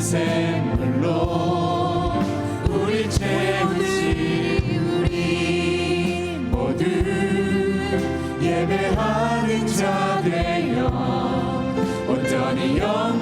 샘물로 우리 채우시 우리 모두 예배하는 자 되어 온전히 영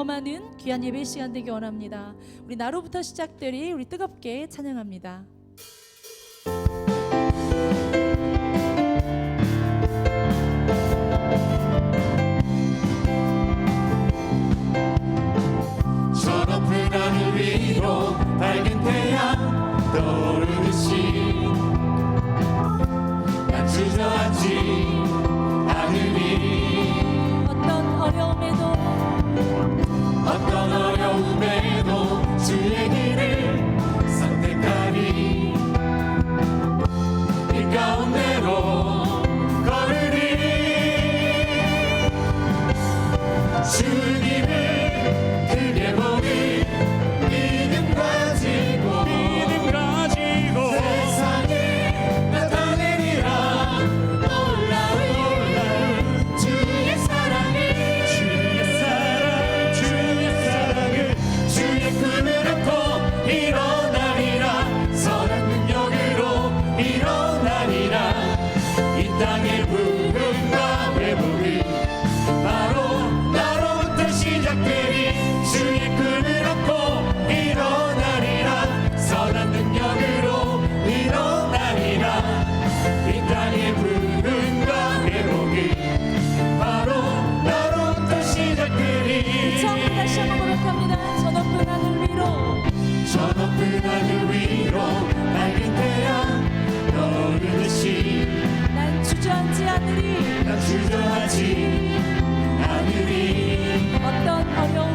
경험하는 귀한 예배 시간 되기 원합니다. 우리 나로부터 시작되리 우리 뜨겁게 찬양합니다. Дане 주저하지 않으리. 어떤 어려움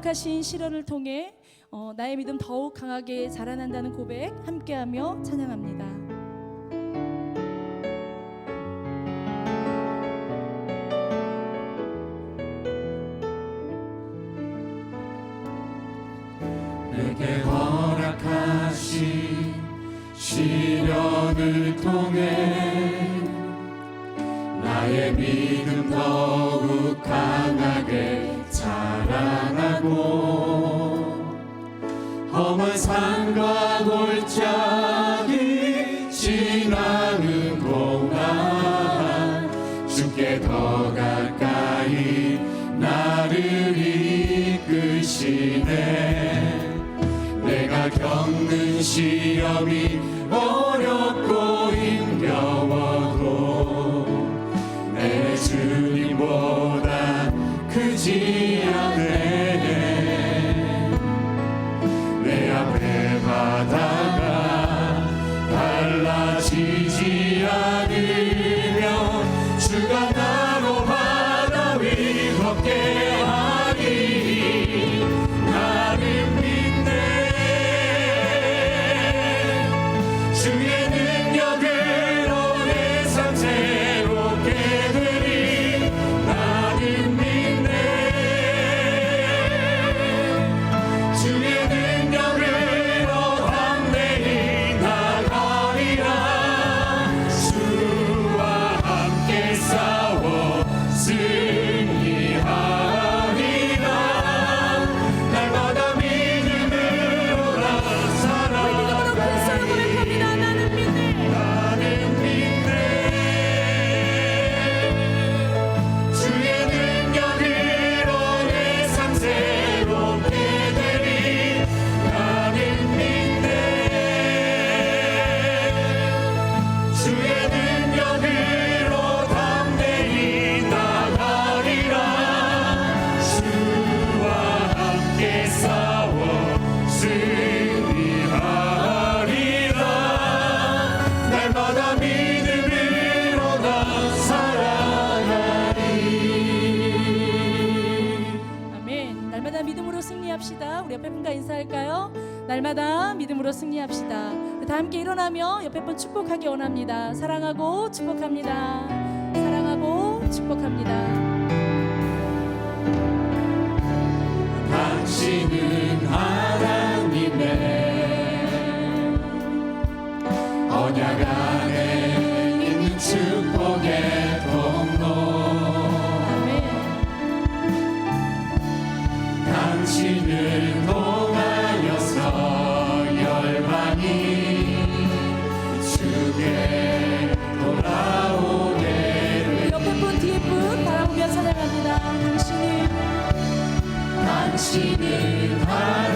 허락하신 실현을 통해 어, 나의 믿음 더욱 강하게 자라난다는 고백 함께하며 찬양합니다. 골짜기 지나는 동안 주께 더 가까이 나를 이끄시네. 내가 겪는 시험이 Father. 날마다 믿음으로 승리합시다. 다 함께 일어나며 옆에 분 축복하기 원합니다. 사랑하고 축복합니다. 사랑하고 축복합니다. 당신은 하나님의 언약 안에 있는 주. in.